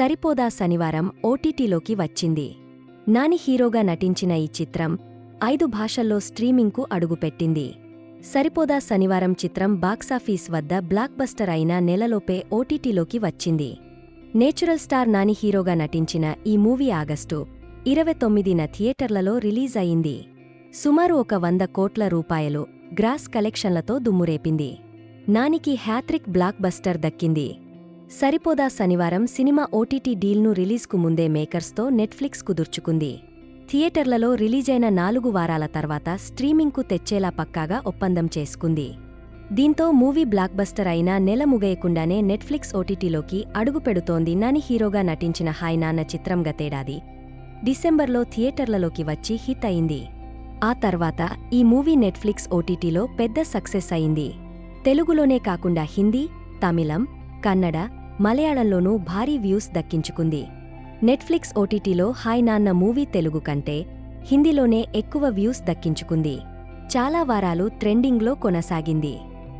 సరిపోదా శనివారం ఓటీటీలోకి వచ్చింది. నాని హీరోగా నటించిన ఈ చిత్రం ఐదు భాషల్లో స్ట్రీమింగ్కు అడుగుపెట్టింది. సరిపోదా శనివారం చిత్రం బాక్సాఫీస్ వద్ద బ్లాక్బస్టర్ అయిన నెలలోపే ఓటీటీలోకి వచ్చింది. నేచురల్ స్టార్ నాని హీరోగా నటించిన ఈ మూవీ ఆగస్టు ఇరవై తొమ్మిదిన థియేటర్లలో రిలీజ్ అయింది. సుమారు ఒక వంద కోట్ల రూపాయలు గ్రాస్ కలెక్షన్లతో దుమ్మురేపింది. నానికి హ్యాట్రిక్ బ్లాక్ బస్టర్ దక్కింది. సరిపోదా శనివారం సినిమా ఓటీటీ డీల్ను రిలీజ్కు ముందే మేకర్స్తో నెట్ఫ్లిక్స్ కుదుర్చుకుంది. థియేటర్లలో రిలీజైన నాలుగు వారాల తర్వాత స్ట్రీమింగ్కు తెచ్చేలా పక్కాగా ఒప్పందం చేసుకుంది. దీంతో మూవీ బ్లాక్బస్టర్ అయిన నెల ముగయకుండానే నెట్ఫ్లిక్స్ ఓటీటీలోకి అడుగుపెడుతోంది నాని హీరోగా నటించిన హాయ్ నాన్న చిత్రం గతేడాది. డిసెంబర్లో థియేటర్లలోకి వచ్చి హిట్ అయింది. ఆ తర్వాత ఈ మూవీ నెట్ఫ్లిక్స్ ఓటీటీలో పెద్ద సక్సెస్ అయింది. తెలుగులోనే కాకుండా హిందీ తమిళం కన్నడ మలయాళంలోనూ భారీ వ్యూస్ దక్కించుకుంది. నెట్ఫ్లిక్స్ ఓటీటీలో హాయ్ నాన్న మూవీ తెలుగు కంటే హిందీలోనే ఎక్కువ వ్యూస్ దక్కించుకుంది. చాలా వారాలు ట్రెండింగ్లో కొనసాగింది.